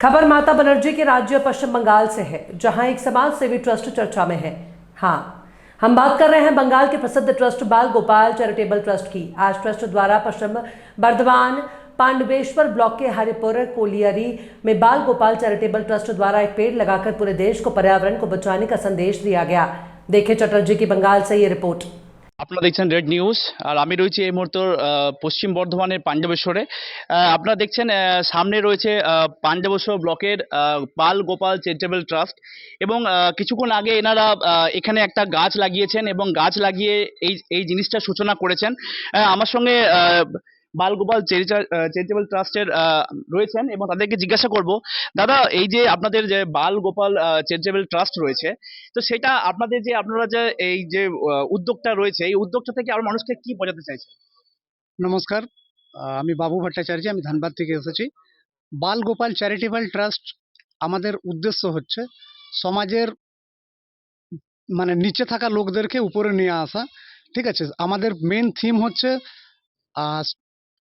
खबर माता बनर्जी के राज्य पश्चिम बंगाल से है, जहाँ एक समाज सेवी ट्रस्ट चर्चा में है। हाँ हम बात कर रहे हैं बंगाल के प्रसिद्ध ट्रस्ट बाल गोपाल चैरिटेबल ट्रस्ट की। आज ट्रस्ट द्वारा पश्चिम बर्धमान पांडवेश्वर ब्लॉक के हरिपुर कोलियरी में बाल गोपाल चैरिटेबल ट्रस्ट द्वारा एक पेड़ लगाकर पूरे देश को पर्यावरण को बचाने का संदेश दिया गया। देखे चटर्जी की बंगाल से ये रिपोर्ट। আপনারা দেখছেন রেড নিউজ আর আমি রয়েছি এই মুহূর্তে পশ্চিম বর্ধমানের পাঞ্জাবেশ্বরে। আপনারা দেখছেন সামনে রয়েছে পাঞ্জাবেশ্বর ব্লকের পাল গোপাল চ্যারিটেবল ট্রাস্ট এবং কিছুক্ষণ আগে এনারা এখানে একটা গাছ লাগিয়েছেন এবং গাছ লাগিয়ে এই এই জিনিসটা সূচনা করেছেন। আমার সঙ্গে আহ, বাল চ্যারিটেবল ট্রাস্টের রয়েছেন এবং তাদেরকে জিজ্ঞাসা করব দাদা এই যে আপনাদের যে বাল গোপাল চ্যারিটেবল ট্রাস্ট রয়েছে তো সেটা আপনাদের যে আপনারা যে এই যে উদ্যোগটা রয়েছে এই উদ্যোগটা থেকে আর মানুষকে কি বোঝাতে চাইছেন? নমস্কার আমি বাবু ভট্টাচার্য আমি ধানবাদ থেকে এসেছি। বালগোপাল চ্যারিটেবল ট্রাস্ট আমাদের উদ্দেশ্য হচ্ছে সমাজের মানে নিচে থাকা লোকদেরকে উপরে নিয়ে আসা ঠিক আছে? আমাদের মেন থিম হচ্ছে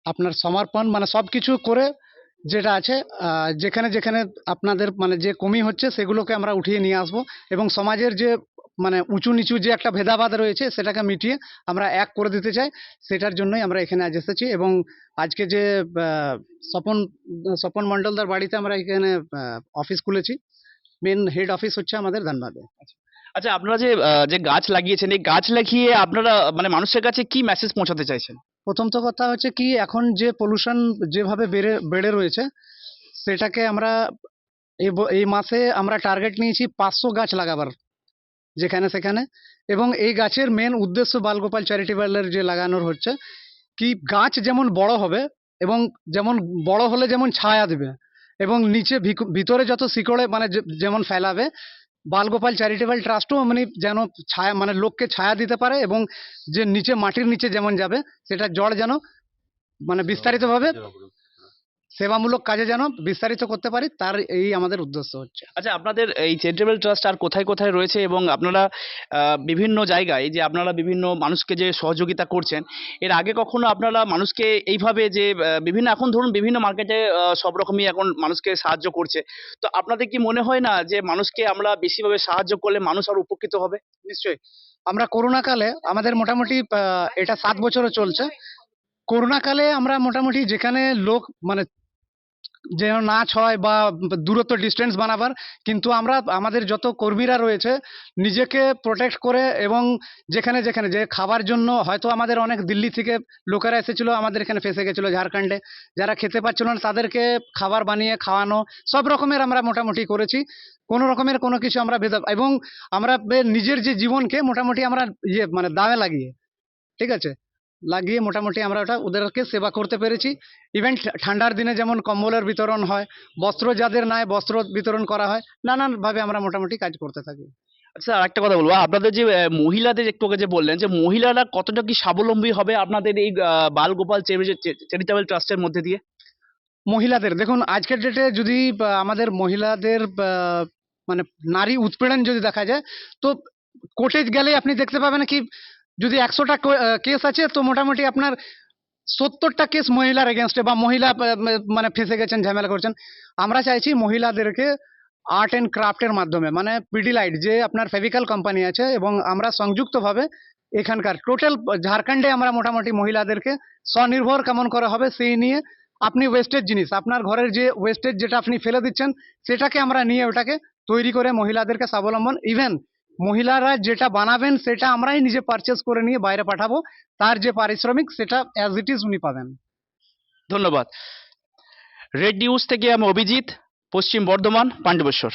আপনার সমর্পণ মানে সব কিছু করে যেটা আছে যেখানে যেখানে আপনাদের মানে যে কমি হচ্ছে সেগুলোকে আমরা উঠিয়ে নিয়ে আসব এবং সমাজের যে মানে উঁচু নিচু যে একটা ভেদাভেদ রয়েছে সেটাকে মিটিয়ে আমরা এক করে দিতে চাই। সেটার জন্যই আমরা এখানে আজ এসেছি এবং আজকে যে স্বপন স্বপন মণ্ডলদার বাড়িতে আমরা এখানে অফিস খুলেছি। মেন হেড অফিস হচ্ছে আমাদের ধানবাদে। আচ্ছা আপনারা যে যে গাছ লাগিয়েছেন, এই গাছ লাগিয়ে আপনারা মানে মানুষের কাছে কি মেসেজ পৌঁছাতে চাইছেন? প্রথম তো কথা হচ্ছে কি, এখন যে পলিউশন যেভাবে বেড়ে বেড়ে রয়েছে, সেটাকে আমরা এই মাসে আমরা টার্গেট নিয়েছি পাঁচশো গাছ লাগাবার, যেখানে সেখানে। এবং এই গাছের মেন উদ্দেশ্য বালগোপাল চ্যারিটেবলের যে লাগানোর হচ্ছে, কি গাছ যেমন বড় হবে, এবং যেমন বড় হলে যেমন ছায়া দেবে, এবং নিচে ভিতরে যত শিকড়ে মানে যেমন ফেলাবে বালগোপাল চ্যারিটেবল ট্রাস্টও মানে যেন ছায়া মানে লোককে ছায়া দিতে পারে এবং যে নিচে মাটির নিচে যেমন যাবে, সেটা জল যেন মানে বিস্তারিতভাবে সেবামূলক কাজে যেন বিস্তারিত করতে পারি তার এই আমাদের উদ্দেশ্য হচ্ছে। আচ্ছা আপনাদের এই চ্যারিটেবল ট্রাস্ট আর কোথায় কোথায় রয়েছে এবং আপনারা বিভিন্ন জায়গায় যে আপনারা বিভিন্ন মানুষকে যে সহযোগিতা করছেন এর আগে কখনো আপনারা মানুষকে এইভাবে যে বিভিন্ন এখন ধরুন বিভিন্ন মার্কেটে সব রকমই এখন মানুষকে সাহায্য করছে। তো আপনাদের কি মনে হয় না যে মানুষকে আমরা বেশিভাবে সাহায্য করলে মানুষ আর উপকৃত হবে? নিশ্চয়ই। আমরা করোনাকালে আমাদের মোটামুটি এটা সাত বছরও চলছে। করোনাকালে আমরা মোটামুটি যেখানে লোক মানে যেন নাচ হয় বা দূরত্ব ডিস্টেন্স বানাবার, কিন্তু আমরা আমাদের যত কর্মীরা রয়েছে, নিজেকে প্রোটেক্ট করে এবং যেখানে যেখানে যে খাবার জন্য হয়তো আমাদের অনেক দিল্লি থেকে লোকেরা এসেছিল, আমাদের এখানে ফেসে গেছিল ঝাড়খণ্ডে। যারা খেতে পারছিল না, তাদেরকে খাবার বানিয়ে, খাওয়ানো, সব রকমের আমরা মোটামুটি করেছি। কোনো রকমের কোনো কিছু আমরা ভেদা, এবং আমরা নিজের যে জীবনকে মোটামুটি আমরা ইয়ে মানে দামে লাগিয়ে। ঠিক আছে? লাগিয়ে মোটামুটি আমরা ওটা ওদেরকে সেবা করতে পেরেছি। ইভেন ঠান্ডার দিনে যেমন কম্বলের বিতরণ হয় বস্ত্র যাদের নাই বস্ত্র বিতরণ করা হয় নানানভাবে আমরা মোটামুটি কাজ করতে থাকি। আচ্ছা আরেকটা কথা বলব। আপনাদের যে মহিলাদের একটু আগে যে বললেন যে মহিলারা কতটা কি স্বাবলম্বী হবে আপনাদের এই আহ, বাল গোপাল চ্যারিটেবল ট্রাস্টের মধ্যে দিয়ে? মহিলাদের দেখুন আজকের ডেটে যদি আমাদের মহিলাদের মানে নারী উৎপীড়ন যদি দেখা যায় তো কোর্টে গেলে আপনি দেখতে পাবেন কি যদি একশোটা কেস আছে, তো মোটামুটি আপনার সত্তরটা কেস মহিলার এগেনস্টে বা মহিলা মানে ফেসে গেছেন, ঝামেলা করছেন। আমরা চাইছি মহিলাদেরকে আর্ট অ্যান্ড ক্রাফটের মাধ্যমে মানে পিডিলাইট যে আপনার ফেভিক্যাল কোম্পানি আছে এবং আমরা সংযুক্তভাবে এখানকার টোটাল ঝাড়খণ্ডে আমরা মোটামুটি মহিলাদেরকে স্বনির্ভর কেমন করা হবে সেই নিয়ে আপনি ওয়েস্টেজ জিনিস। আপনার ঘরের যে ওয়েস্টেজ যেটা আপনি ফেলে দিচ্ছেন, সেটাকে আমরা নিয়ে ওটাকে তৈরি করে মহিলাদেরকে স্বাবলম্বন। ইভেন মহিলারা যেটা বানাবেন, সেটা আমরাই নিজে পারচেস করে নিয়ে বাইরে পাঠাবো। তার যে পারিশ্রমিক, সেটা অ্যাজ ইট ইজ উনি পাবেন। ধন্যবাদ। রেড নিউজ থেকে আমি অভিজিৎ, পশ্চিম বর্ধমান, পাণ্ডবেশ্বর।